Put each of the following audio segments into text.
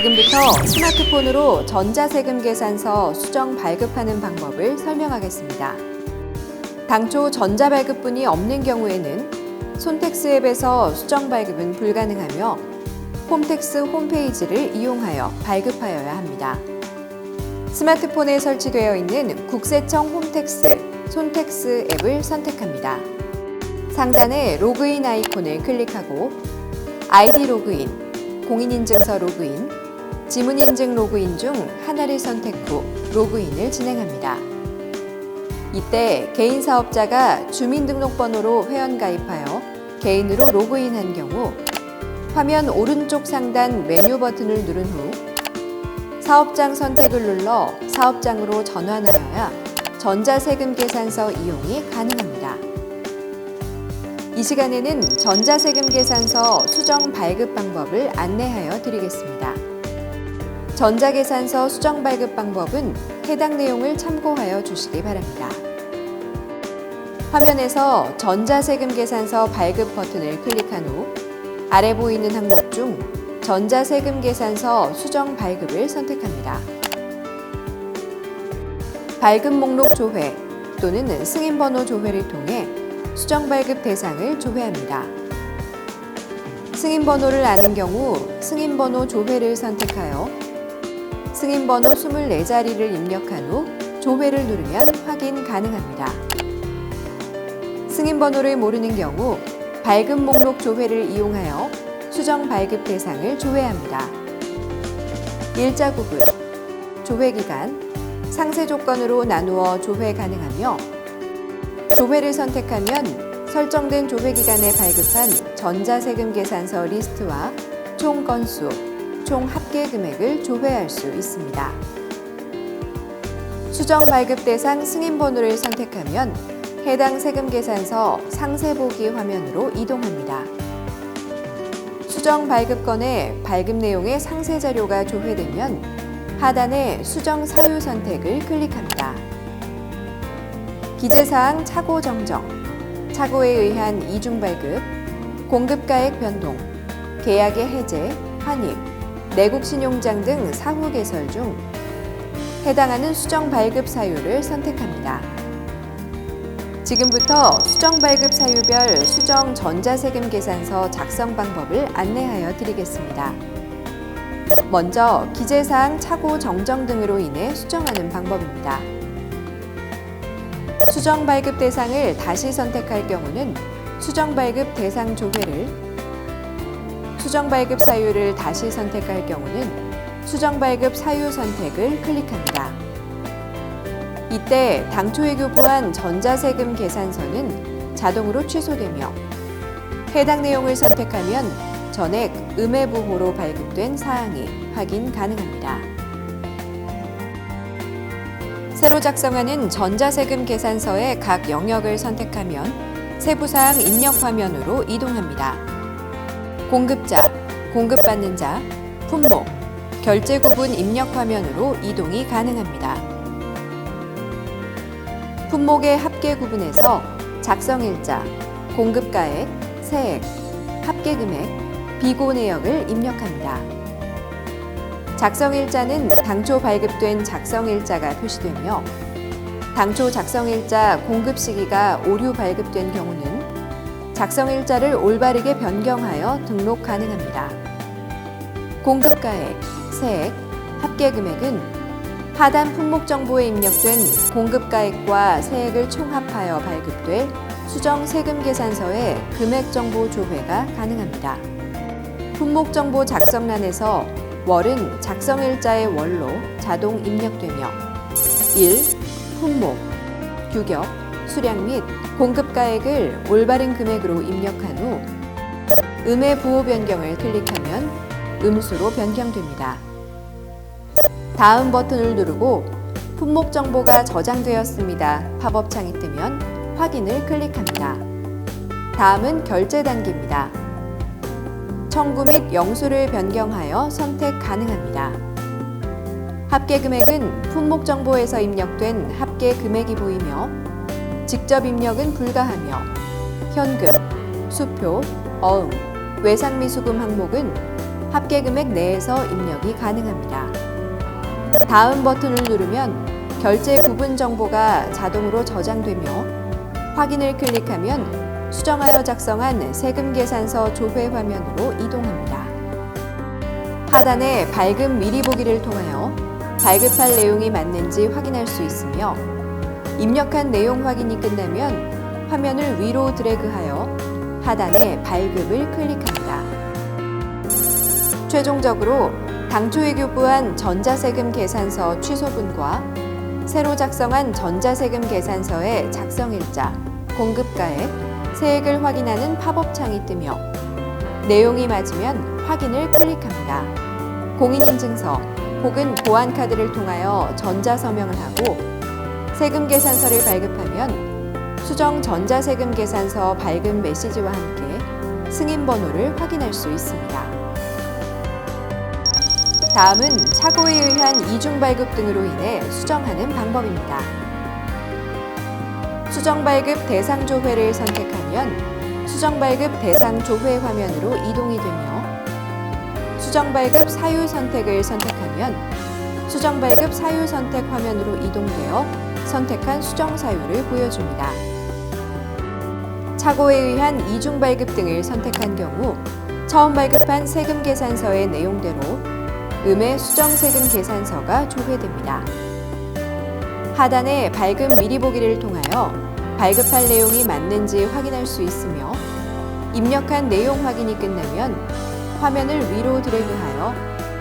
지금부터 스마트폰으로 전자세금 계산서 수정 발급하는 방법을 설명하겠습니다. 당초 전자발급분이 없는 경우에는 손택스 앱에서 수정 발급은 불가능하며 홈택스 홈페이지를 이용하여 발급하여야 합니다. 스마트폰에 설치되어 있는 국세청 홈택스, 손택스 앱을 선택합니다. 상단에 로그인 아이콘을 클릭하고 아이디 로그인, 공인인증서 로그인, 지문인증 로그인 중 하나를 선택 후 로그인을 진행합니다. 이때 개인 사업자가 주민등록번호로 회원가입하여 개인으로 로그인한 경우 화면 오른쪽 상단 메뉴 버튼을 누른 후 사업장 선택을 눌러 사업장으로 전환하여야 전자세금 계산서 이용이 가능합니다. 이 시간에는 전자세금 계산서 수정 발급 방법을 안내하여 드리겠습니다. 전자계산서 수정 발급 방법은 해당 내용을 참고하여 주시기 바랍니다. 화면에서 전자세금 계산서 발급 버튼을 클릭한 후 아래 보이는 항목 중 전자세금 계산서 수정 발급을 선택합니다. 발급 목록 조회 또는 승인번호 조회를 통해 수정 발급 대상을 조회합니다. 승인번호를 아는 경우 승인번호 조회를 선택하여 승인번호 24자리를 입력한 후 조회를 누르면 확인 가능합니다. 승인번호를 모르는 경우 발급 목록 조회를 이용하여 수정 발급 대상을 조회합니다. 일자 구분, 조회 기간, 상세 조건으로 나누어 조회 가능하며 조회를 선택하면 설정된 조회 기간에 발급한 전자세금 계산서 리스트와 총 건수, 총 합계 금액을 조회할 수 있습니다. 수정 발급 대상 승인 번호를 선택하면 해당 세금 계산서 상세 보기 화면으로 이동합니다. 수정 발급건의 발급 내용의 상세 자료가 조회되면 하단의 수정 사유 선택을 클릭합니다. 기재사항 차고 정정, 차고에 의한 이중 발급, 공급가액 변동, 계약의 해제, 환입, 내국 신용장 등 사후 개설 중 해당하는 수정 발급 사유를 선택합니다. 지금부터 수정 발급 사유별 수정 전자세금 계산서 작성 방법을 안내하여 드리겠습니다. 먼저 기재사항 차고 정정 등으로 인해 수정하는 방법입니다. 수정 발급 대상을 다시 선택할 경우는 수정 발급 대상 조회를 수정 발급 사유를 다시 선택할 경우는 수정 발급 사유 선택을 클릭합니다. 이때 당초에 교부한 전자세금 계산서는 자동으로 취소되며 해당 내용을 선택하면 전액 음해부호로 발급된 사항이 확인 가능합니다. 새로 작성하는 전자세금 계산서의 각 영역을 선택하면 세부사항 입력 화면으로 이동합니다. 공급자, 공급받는 자, 품목, 결제 구분 입력 화면으로 이동이 가능합니다. 품목의 합계 구분에서 작성 일자, 공급가액, 세액, 합계 금액, 비고 내역을 입력합니다. 작성일자는 당초 발급된 작성일자가 표시되며 당초 작성일자 공급 시기가 오류 발급된 경우는 작성 일자를 올바르게 변경하여 등록 가능합니다. 공급가액, 세액, 합계 금액은 하단 품목 정보에 입력된 공급가액과 세액을 총합하여 발급될 수정 세금 계산서의 금액 정보 조회가 가능합니다. 품목 정보 작성란에서 월은 작성일자의 월로 자동 입력되며 1. 품목, 규격, 수량 및 공급가액을 올바른 금액으로 입력한 후 음의 부호 변경을 클릭하면 음수로 변경됩니다. 다음 버튼을 누르고 품목 정보가 저장되었습니다. 팝업 창이 뜨면 확인을 클릭합니다. 다음은 결제 단계입니다. 청구 및 영수를 변경하여 선택 가능합니다. 합계 금액은 품목 정보에서 입력된 합계 금액이 보이며 직접 입력은 불가하며 현금, 수표, 어음, 외상미수금 항목은 합계 금액 내에서 입력이 가능합니다. 다음 버튼을 누르면 결제 구분 정보가 자동으로 저장되며 확인을 클릭하면 수정하여 작성한 세금 계산서 조회 화면으로 이동합니다. 하단에 발급 미리 보기를 통하여 발급할 내용이 맞는지 확인할 수 있으며 입력한 내용 확인이 끝나면 화면을 위로 드래그하여 하단에 발급을 클릭합니다. 최종적으로 당초에 교부한 전자세금 계산서 취소분과 새로 작성한 전자세금 계산서의 작성일자, 공급가액, 세액을 확인하는 팝업 창이 뜨며 내용이 맞으면 확인을 클릭합니다. 공인인증서 혹은 보안카드를 통하여 전자서명을 하고 세금 계산서를 발급하면 수정 전자세금 계산서 발급 메시지와 함께 승인 번호를 확인할 수 있습니다. 다음은 착오에 의한 이중 발급 등으로 인해 수정하는 방법입니다. 수정 발급 대상 조회를 선택하면 수정 발급 대상 조회 화면으로 이동이 되며 수정 발급 사유 선택을 선택하면 수정 발급 사유 선택 화면으로 이동되어 선택한 수정 사유를 보여줍니다. 착오에 의한 이중 발급 등을 선택한 경우 처음 발급한 세금 계산서의 내용대로 음의 수정 세금 계산서가 조회됩니다. 하단에 발급 미리 보기를 통하여 발급할 내용이 맞는지 확인할 수 있으며 입력한 내용 확인이 끝나면 화면을 위로 드래그하여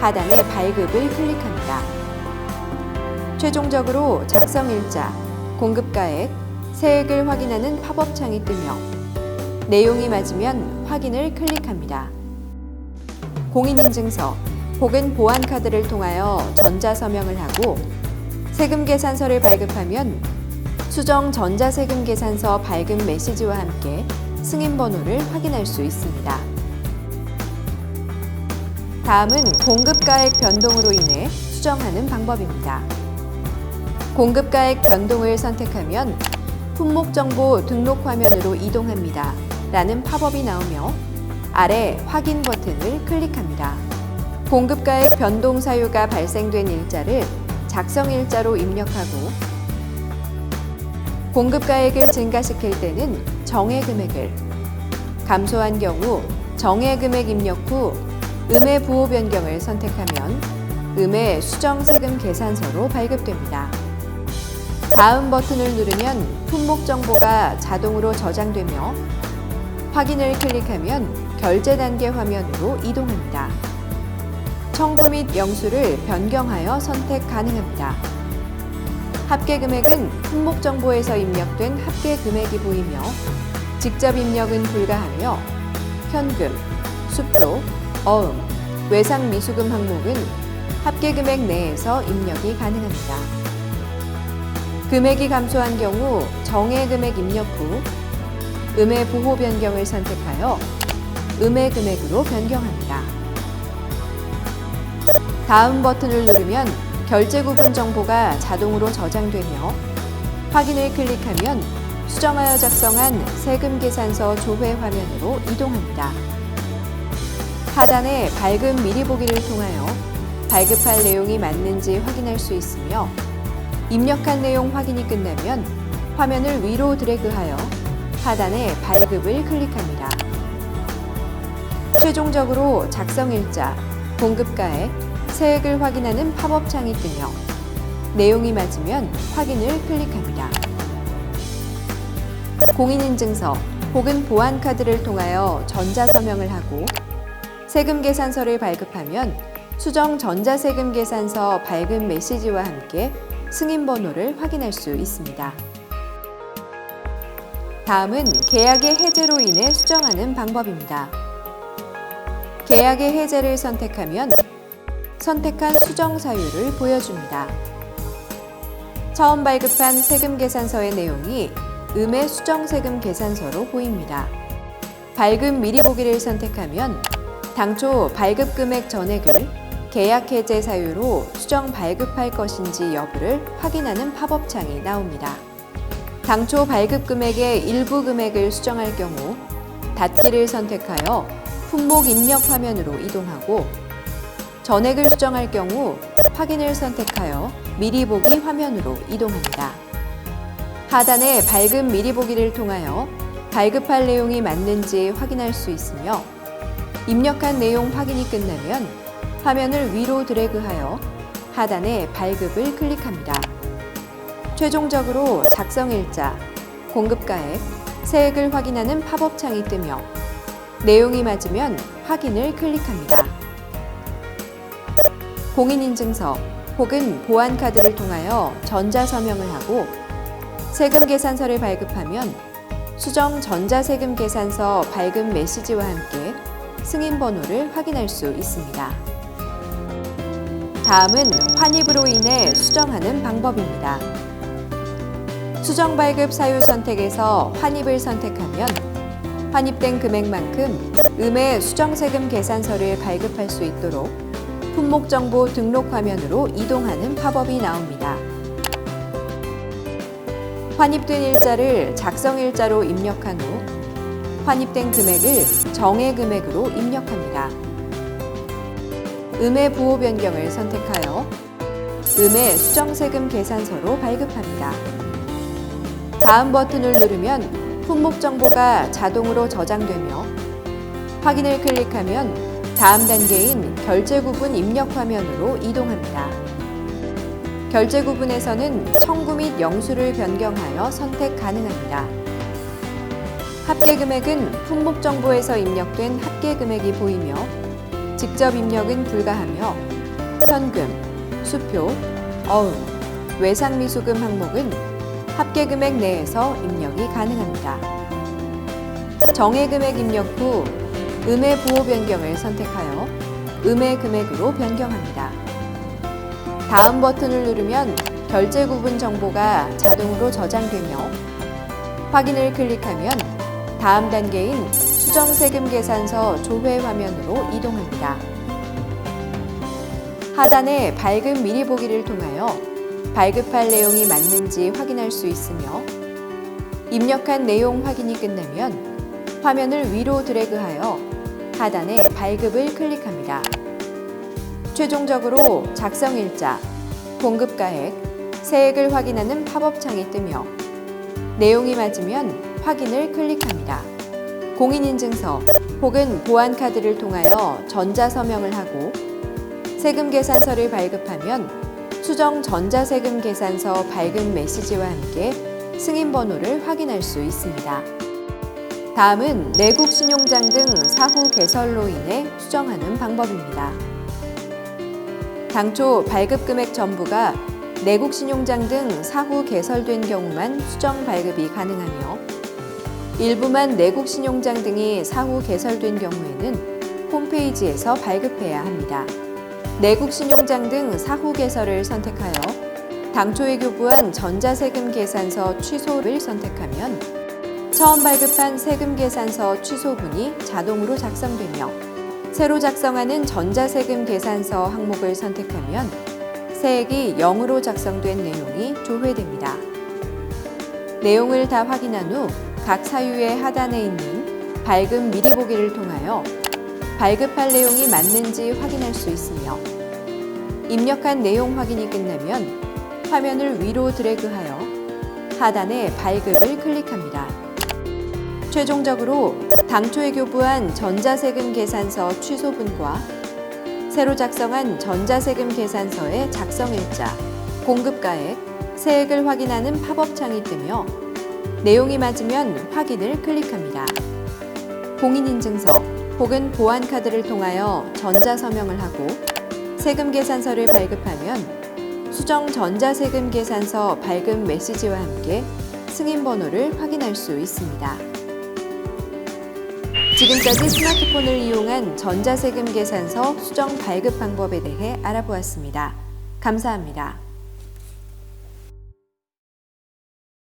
하단에 발급을 클릭합니다. 최종적으로 작성 일자, 공급가액, 세액을 확인하는 팝업 창이 뜨며 내용이 맞으면 확인을 클릭합니다. 공인인증서 혹은 보안카드를 통하여 전자서명을 하고 세금 계산서를 발급하면 수정 전자세금 계산서 발급 메시지와 함께 승인 번호를 확인할 수 있습니다. 다음은 공급가액 변동으로 인해 수정하는 방법입니다. 공급가액 변동을 선택하면 품목 정보 등록 화면으로 이동합니다. 라는 팝업이 나오며 아래 확인 버튼을 클릭합니다. 공급가액 변동 사유가 발생된 일자를 작성 일자로 입력하고 공급가액을 증가시킬 때는 정해 금액을 감소한 경우 정해 금액 입력 후 음의 부호 변경을 선택하면 음의 수정 세금 계산서로 발급됩니다. 다음 버튼을 누르면 품목 정보가 자동으로 저장되며 확인을 클릭하면 결제 단계 화면으로 이동합니다. 청구 및 영수를 변경하여 선택 가능합니다. 합계 금액은 품목 정보에서 입력된 합계 금액이 보이며 직접 입력은 불가하며 현금, 수표, 어음, 외상 미수금 항목은 합계 금액 내에서 입력이 가능합니다. 금액이 감소한 경우 정해 금액 입력 후 음의 보호 변경을 선택하여 음의 금액으로 변경합니다. 다음 버튼을 누르면 결제 구분 정보가 자동으로 저장되며 확인을 클릭하면 수정하여 작성한 세금 계산서 조회 화면으로 이동합니다. 하단에 발급 미리 보기를 통하여 발급할 내용이 맞는지 확인할 수 있으며 입력한 내용 확인이 끝나면 화면을 위로 드래그하여 하단에 발급을 클릭합니다. 최종적으로 작성일자, 공급가액, 세액을 확인하는 팝업 창이 뜨며 내용이 맞으면 확인을 클릭합니다. 공인인증서 혹은 보안카드를 통하여 전자서명을 하고 세금 계산서를 발급하면 수정 전자세금 계산서 발급 메시지와 함께 승인 번호를 확인할 수 있습니다. 다음은 계약의 해제로 인해 수정하는 방법입니다. 계약의 해제를 선택하면 선택한 수정 사유를 보여줍니다. 처음 발급한 세금 계산서의 내용이 음의 수정 세금 계산서로 보입니다. 발급 미리 보기를 선택하면 당초 발급 금액 전액을 계약 해제 사유로 수정 발급할 것인지 여부를 확인하는 팝업 창이 나옵니다. 당초 발급 금액의 일부 금액을 수정할 경우 닫기를 선택하여 품목 입력 화면으로 이동하고 전액을 수정할 경우 확인을 선택하여 미리 보기 화면으로 이동합니다. 하단의 발급 미리 보기를 통하여 발급할 내용이 맞는지 확인할 수 있으며 입력한 내용 확인이 끝나면 화면을 위로 드래그하여 하단의 발급을 클릭합니다. 최종적으로 작성일자, 공급가액, 세액을 확인하는 팝업 창이 뜨며 내용이 맞으면 확인을 클릭합니다. 공인인증서 혹은 보안카드를 통하여 전자서명을 하고 세금 계산서를 발급하면 수정 전자세금 계산서 발급 메시지와 함께 승인 번호를 확인할 수 있습니다. 다음은 환입으로 인해 수정하는 방법입니다. 수정 발급 사유 선택에서 환입을 선택하면 환입된 금액만큼 음의 수정세금 계산서를 발급할 수 있도록 품목정보 등록 화면으로 이동하는 팝업이 나옵니다. 환입된 일자를 작성 일자로 입력한 후 환입된 금액을 정액 금액으로 입력합니다. 음의 부호 변경을 선택하여 음의 수정세금 계산서로 발급합니다. 다음 버튼을 누르면 품목 정보가 자동으로 저장되며 확인을 클릭하면 다음 단계인 결제 구분 입력 화면으로 이동합니다. 결제 구분에서는 청구 및 영수를 변경하여 선택 가능합니다. 합계 금액은 품목 정보에서 입력된 합계 금액이 보이며 직접 입력은 불가하며 현금, 수표, 어음, 외상미수금 항목은 합계 금액 내에서 입력이 가능합니다. 정액 금액 입력 후 음의 부호 변경을 선택하여 음의 금액으로 변경합니다. 다음 버튼을 누르면 결제 구분 정보가 자동으로 저장되며 확인을 클릭하면 다음 단계인 수정세금 계산서 조회 화면으로 이동합니다. 하단의 발급 미리 보기를 통하여 발급할 내용이 맞는지 확인할 수 있으며 입력한 내용 확인이 끝나면 화면을 위로 드래그하여 하단의 발급을 클릭합니다. 최종적으로 작성일자, 공급가액, 세액을 확인하는 팝업 창이 뜨며 내용이 맞으면 확인을 클릭합니다. 공인인증서 혹은 보안카드를 통하여 전자서명을 하고 세금 계산서를 발급하면 수정 전자세금 계산서 발급 메시지와 함께 승인 번호를 확인할 수 있습니다. 다음은 내국 신용장 등 사후 개설로 인해 수정하는 방법입니다. 당초 발급 금액 전부가 내국 신용장 등 사후 개설된 경우만 수정 발급이 가능하며 일부만 내국 신용장 등이 사후 개설된 경우에는 홈페이지에서 발급해야 합니다. 내국 신용장 등 사후 개설을 선택하여 당초에 교부한 전자세금 계산서 취소를 선택하면 처음 발급한 세금 계산서 취소분이 자동으로 작성되며 새로 작성하는 전자세금 계산서 항목을 선택하면 세액이 0으로 작성된 내용이 조회됩니다. 내용을 다 확인한 후 각 사유의 하단에 있는 발급 미리 보기를 통하여 발급할 내용이 맞는지 확인할 수 있으며 입력한 내용 확인이 끝나면 화면을 위로 드래그하여 하단에 발급을 클릭합니다. 최종적으로 당초에 교부한 전자세금 계산서 취소분과 새로 작성한 전자세금 계산서의 작성일자, 공급가액, 세액을 확인하는 팝업 창이 뜨며 내용이 맞으면 확인을 클릭합니다. 공인인증서 혹은 보안카드를 통하여 전자서명을 하고 세금 계산서를 발급하면 수정 전자세금 계산서 발급 메시지와 함께 승인 번호를 확인할 수 있습니다. 지금까지 스마트폰을 이용한 전자세금 계산서 수정 발급 방법에 대해 알아보았습니다. 감사합니다.